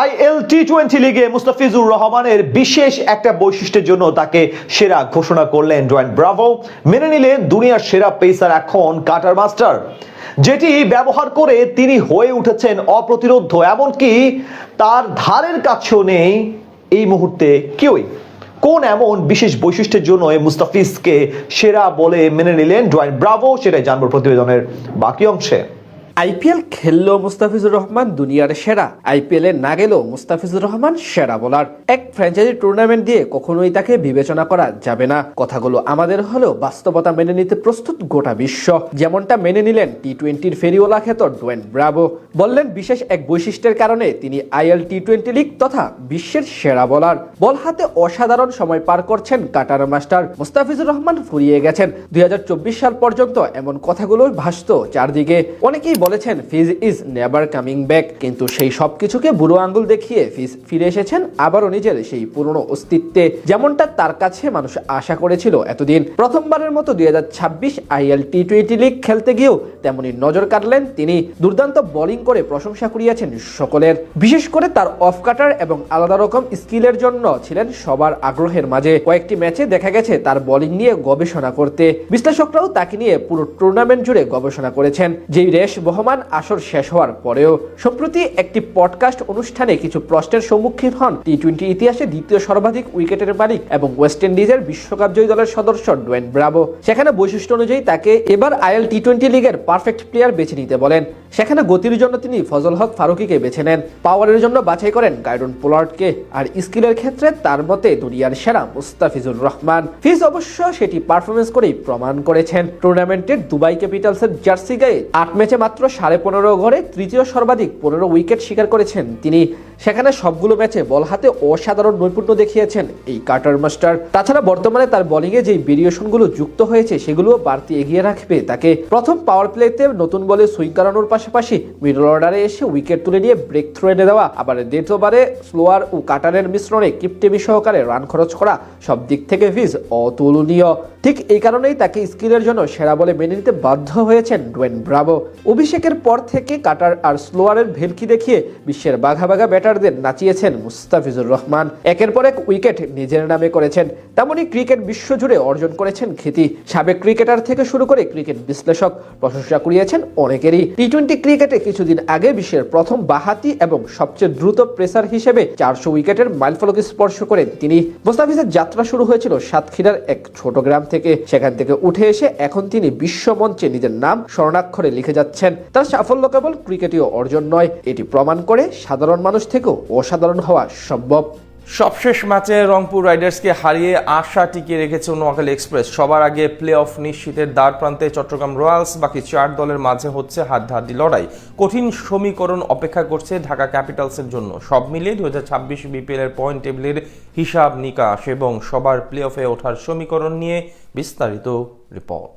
IL T twenty লিগে মুস্তাফিজুর রহমানের বিশেষ একটা বৈশিষ্ট্যের জন্য তাকে সেরা ঘোষণা করলেন ডোয়েন ব্রাভো। মেনে নিলেন দুনিয়ার সেরা পেসার এখন কাটার মাস্টার। যেটি ব্যবহার করে তিনি হয়ে উঠেছেন অপ্রতিরোধ্য এমনকি তার ধারের কাছেও নেই এই মুহূর্তে কেউই। কোন এমন বিশেষ বৈশিষ্ট্যের জন্য মুস্তাফিজকে সেরা বলে মেনে নিলেন ডোয়েন ব্রাভো, সেটাই জানব প্রতিবেদনের বাকি অংশে। আইপিএল খেললেও মুস্তাফিজুর রহমান দুনিয়ার সেরা। আইপিএল এ না গেলেও মুস্তাফিজুর রহমান সেরা বোলার। এক ফ্র্যাঞ্চাইজি টুর্নামেন্ট দিয়ে কখনোই তাকে বিবেচনা করা যাবে না। কথাগুলো আমাদের হলেও বাস্তবতা মেনে নিতে প্রস্তুত গোটা বিশ্ব। যেমনটা মেনে নিলেন টি টোয়েন্টির ফেরিওলা খ্যাত ডোয়েন ব্রাভো। বললেন, বিশেষ এক বৈশিষ্ট্যের কারণে তিনি আইএল টি টোয়েন্টি লিগ তথা বিশ্বের সেরা বোলার। বল হাতে অসাধারণ সময় পার করছেন কাটার মাস্টার। মুস্তাফিজুর রহমান ফুরিয়ে গেছেন। দুই হাজার চব্বিশ সাল পর্যন্ত এমন কথাগুলো ভাসত চারদিকে। অনেকেই বলেছেন Fizz is never coming back কিন্তু সেই সব কিছুকে বুড়ো আঙ্গুল দেখিয়ে ফিজ ফিরে এসেছেন আবারও নিজের সেই পুরনো অস্তিত্বে। যেমনটা তার কাছে মানুষ আশা করেছিল এতদিন। প্রথমবারের মতো দুই হাজার ছাব্বিশ আইএল টি টোয়েন্টি লিগ খেলতে গিয়েও তেমনি নজর কাটলেন তিনি। দুর্দান্ত বোলিং করে প্রশংসা কুড়িয়েছেন সকলের। বিশেষ করে তার অফ কাটার এবং আলাদা রকম স্কিলের জন্য ছিলেন সবার আগ্রহের মাঝে। কয়েকটি ম্যাচে দেখা গেছে তার বোলিং নিয়ে গবেষণা করতে। বিশ্লেষকরাও তাকে নিয়ে পুরো টুর্নামেন্ট জুড়ে গবেষণা করেছেন। যেই রেশ বহমান আসর শেষ হওয়ার পরেও সম্প্রতি একটি পডকাস্ট অনুষ্ঠানে কিছু প্রশ্নের সম্মুখীন হন টি টোয়েন্টি ইতিহাসে দ্বিতীয় সর্বাধিক উইকেটের মালিক এবং ওয়েস্ট ইন্ডিজের বিশ্বকাপ জয়ী দলের সদস্য ডোয়েন ব্রাভো সেখানে বৈশিষ্ট্য অনুযায়ী তাকে এবার আইএল টি টোয়েন্টি লিগের পারফেক্ট প্লেয়ার বেছে নিতে বলেন। সেখানে গতির জন্য তিনি ফজল হক ফারুকিকে বেছে নেন। পাওয়ারের জন্য বাছাই করেন গাইডন পোলার্ডকে আর স্কিলের ক্ষেত্রে তার মতে দুনিয়ার সেরা মুস্তাফিজুর রহমান। ফিজ অবশ্য সেটি পারফরমেন্স করেই প্রমাণ করেছেন। টুর্নামেন্টের দুবাই ক্যাপিটালসের জার্সি গায়ে আট ম্যাচে মাত্র সাড়ে পনেরো ঘরে তৃতীয় সর্বাধিক পনেরো উইকেট শিকার করেছেন তিনি। সেখানে সবগুলো ম্যাচে বল হাতে অসাধারণ নৈপুণ্য দেখিয়েছেন এই কার্টার মাস্টার। তাছাড়া বর্তমানে তার বোলিংয়ে যে ভেরিয়েশনগুলো যুক্ত হয়েছে, সেগুলোও বাড়তি এগিয়ে রাখবে। তাকে প্রথম পাওয়ার প্লেতে নতুন বলে সুইং করানোর পাশাপাশি মিডল অর্ডারে এসে উইকেট তুলে নিয়ে ব্রেক থ্রু এনে দেওয়া। আবার দ্বিতীয় ওভারে স্লোয়ার ও কাটারের মিশ্রণে কিপটেমি সহকারে রান খরচ করা সব দিক থেকে ভিজ অতুলনীয়। ঠিক এই কারণেই তাকে স্কিলের জন্য সেরা বলে মেনে নিতে বাধ্য হয়েছেন ডোয়েন ব্রাভো অভিষেকের পর থেকে কাটার আর স্লোয়ারের ভেলকি দেখিয়ে বিশ্বের বাঘা বাঘা ব্যাটারদের নাচিয়েছেন মুস্তাফিজুর রহমান। একের পর এক উইকেট নিজের নামে করেছেন। তেমনি ক্রিকেট বিশ্বজুড়ে অর্জন করেছেন খ্যাতি। সাবেক ক্রিকেটার থেকে শুরু করে ক্রিকেট বিশ্লেষক প্রশংসা কুড়িয়েছেন অনেকেরই। টি টোয়েন্টি ক্রিকেটে কিছুদিন আগে বিশ্বের প্রথম বাহাতি এবং সবচেয়ে দ্রুত প্রেসার হিসেবে চারশো উইকেটের মাইলফলক স্পর্শ করেন তিনি। মুস্তাফিজের যাত্রা শুরু হয়েছিল সাতক্ষীরার এক ছোট গ্রাম থেকে। সেখান থেকে উঠে এসে এখন তিনি বিশ্বমঞ্চে নিজের নাম স্বর্ণাক্ষরে লিখে যাচ্ছেন। তার সাফল্য কেবল ক্রিকেটীয় অর্জন নয়, এটি প্রমাণ করে সাধারণ মানুষ থেকেও অসাধারণ হওয়া সম্ভব। সবশেষ ম্যাচে রংপুর রাইডার্সকে হারিয়ে আশা টিকিয়ে রেখেছে নোয়াখালী এক্সপ্রেস। সবার আগে প্লে অফ নিশ্চিতের দ্বার প্রান্তে চট্টগ্রাম রয়্যালস, বাকি চার দলের মাঝে হচ্ছে হাড্ডাহাড্ডি লড়াই। কঠিন সমীকরণ অপেক্ষা করছে ঢাকা ক্যাপিটালসের জন্য। সব মিলিয়ে দু হাজার ছাব্বিশ বিপিএল এর পয়েন্ট টেবিলের হিসাব নিকাশ এবং সবার প্লে অফে ওঠার সমীকরণ নিয়ে বিস্তারিত রিপোর্ট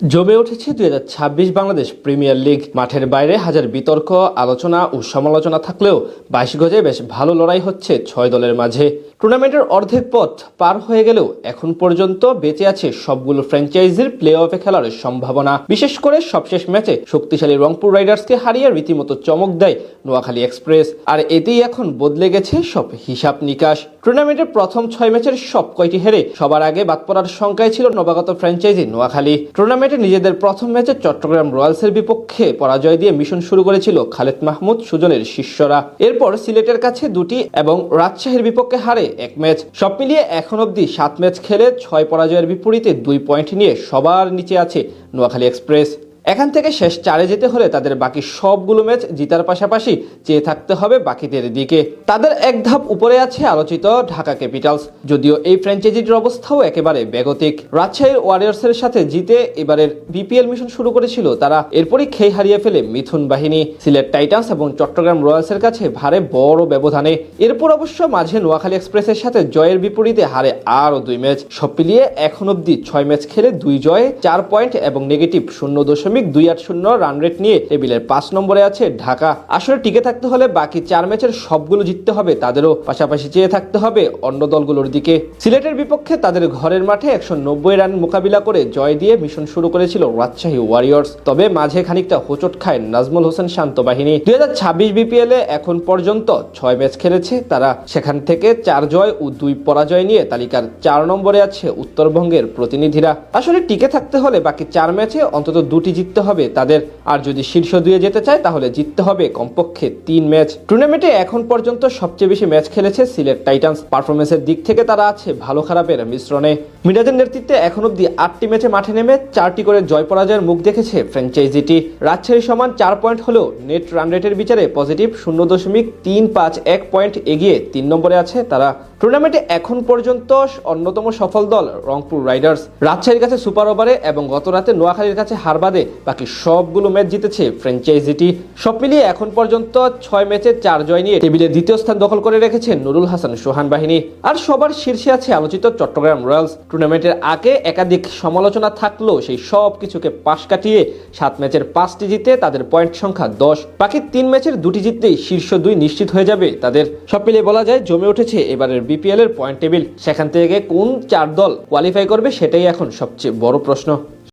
জমে উঠেছে দুই হাজার ছাব্বিশ বাংলাদেশ প্রিমিয়ার লিগ। মাঠের বাইরে হাজার বিতর্ক, আলোচনা ও সমালোচনা থাকলেও বাইশ গজে বেশ ভালো লড়াই হচ্ছে ছয় দলের মাঝে। টুর্নামেন্টের অর্ধেক পথ পার হয়ে গেলেও এখন পর্যন্ত বেঁচে আছে সবগুলো ফ্র্যাঞ্চাইজির প্লে অফে খেলার সম্ভাবনা। বিশেষ করে সবশেষ ম্যাচে শক্তিশালী রংপুর রাইডার্সকে হারিয়ে রীতিমতো চমক দেয় নোয়াখালী এক্সপ্রেস। আর এতেই এখন বদলে গেছে সব হিসাব নিকাশ। টুর্নামেন্টের প্রথম ছয় ম্যাচের সব কয়টি হেরে সবার আগে বাদ পড়ার সংখ্যায় ছিল নবাগত ফ্র্যাঞ্চাইজি নোয়াখালী। টুর্নামেন্টে নিজেদের প্রথম ম্যাচে চট্টগ্রাম রয়্যালসের বিপক্ষে পরাজয় দিয়ে মিশন শুরু করেছিল খালেদ মাহমুদ, সুজনের শিষ্যরা। এরপর সিলেটের কাছে দুটি এবং রাজশাহীর বিপক্ষে হারে এক ম্যাচ। সব মিলিয়ে এখন অবধি সাত ম্যাচ খেলে ছয় পরাজয়ের বিপরীতে দুই পয়েন্ট নিয়ে সবার নিচে আছে নোয়াখালী এক্সপ্রেস। এখান থেকে শেষ চারে যেতে হলে তাদের বাকি সবগুলো ম্যাচ জিতার পাশাপাশি চেয়ে থাকতে হবে বাকিদের দিকে। তাদের এক ধাপ উপরে আছে আলোচিত ঢাকা ক্যাপিটালস, যদিও এই ফ্র্যাঞ্চাইজিটির অবস্থাও একেবারে বেগতিক। রাজশাহীর ওয়ারিয়ার্সের সাথে জিতে এবারের বিপিএল মিশন শুরু করেছিল তারা, এরপরই খেই হারিয়ে ফেলে মিথুন বাহিনী। সিলেট টাইটান্স এবং চট্টগ্রাম রয়্যালসের কাছে ভারে বড় ব্যবধানে। এরপর অবশ্য মাঝে নোয়াখালী এক্সপ্রেসের সাথে জয়ের বিপরীতে হারে আরও দুই ম্যাচ। সব মিলিয়ে এখন অবধি ছয় ম্যাচ খেলে দুই জয়ে চার পয়েন্ট এবং নেগেটিভ শূন্য দশমিক দশমিক দুই আট শূন্য রান রেট নিয়ে টেবিলের পাঁচ নম্বরে আছে ঢাকা। আসলে টিকে থাকতে হলে বাকি চার ম্যাচের সবগুলো জিততে হবে, তাদেরও পাশাপাশি চেয়ে থাকতে হবে অন্য দলগুলোর দিকে। সিলেটের বিপক্ষে তাদের ঘরের মাঠে একশো নব্বই রান মোকাবিলা করে জয় দিয়ে মিশন শুরু করেছিল রাজশাহী ওয়ারিয়র্স তবে মাঝে খানিকটা হোঁচট খায় নাজমুল হোসেন শান্ত বাহিনী। দুই হাজার ছাব্বিশ বিপিএল এ এখন পর্যন্ত ছয় ম্যাচ খেলেছে, তারা সেখান থেকে চার জয় ও দুই পরাজয় নিয়ে তালিকার চার নম্বরে আছে উত্তরবঙ্গের প্রতিনিধিরা। আসলে টিকে থাকতে হলে বাকি চার ম্যাচে অন্তত দুটি জিততে হবে। তাদের আর যদি শীর্ষ দুয়ে যেতে চায়, তাহলে জিততে হবে। কমপক্ষে তিন ম্যাচ। টুর্নামেন্টে এখন পর্যন্ত সবচেয়ে বেশি ম্যাচ খেলেছে সিলেট টাইটান্স। পারফরমেন্সের দিক থেকে তারা আছে ভালো খারাপের মিশ্রণে। মিরাজের নেতৃত্বে এখন অব্দি আটটি ম্যাচে মাঠে নেমে চারটি করে জয় পরাজয়ের মুখ দেখেছে ফ্র্যাঞ্চাইজিটি। রাজশাহী সমান চার পয়েন্ট হলেও নেট রান রেটের বিচারে পজিটিভ শূন্য দশমিক তিন পাঁচ এক পয়েন্ট এগিয়ে তিন নম্বরে আছে তারা। টুর্নামেন্টে এখন পর্যন্ত অন্যতম সফল দল রংপুর রাইডার্স। রাজশাহীর কাছে সুপার ওভারে এবং গত রাতে নোয়াখালীর কাছে হার বাদে বাকি সবগুলো ম্যাচ জিতেছে ফ্র্যাঞ্চাইজিটি। সব মিলিয়ে এখন পর্যন্ত ছয় ম্যাচে চার জয় নিয়ে টেবিলে দ্বিতীয় স্থান দখল করে রেখেছে নুরুল হাসান সোহান বাহিনী। আর সবার শীর্ষে আছে আলোচিত চট্টগ্রাম রয়্যালস। টুর্নামেন্টের আগে একাধিক সমালোচনা থাকলেও সেই সব কিছুকে পাশ কাটিয়ে সাত ম্যাচের পাঁচটি জিতে তাদের পয়েন্ট সংখ্যা দশ। বাকি তিন ম্যাচের দুটি জিততেই শীর্ষ দুই নিশ্চিত হয়ে যাবে তাদের। সব মিলিয়ে বলা যায়, জমে উঠেছে এবারের বিপিএল এর পয়েন্ট টেবিল। সেখান থেকে কোন চার দল কোয়ালিফাই করবে সেটাই এখন সবচেয়ে বড় প্রশ্ন।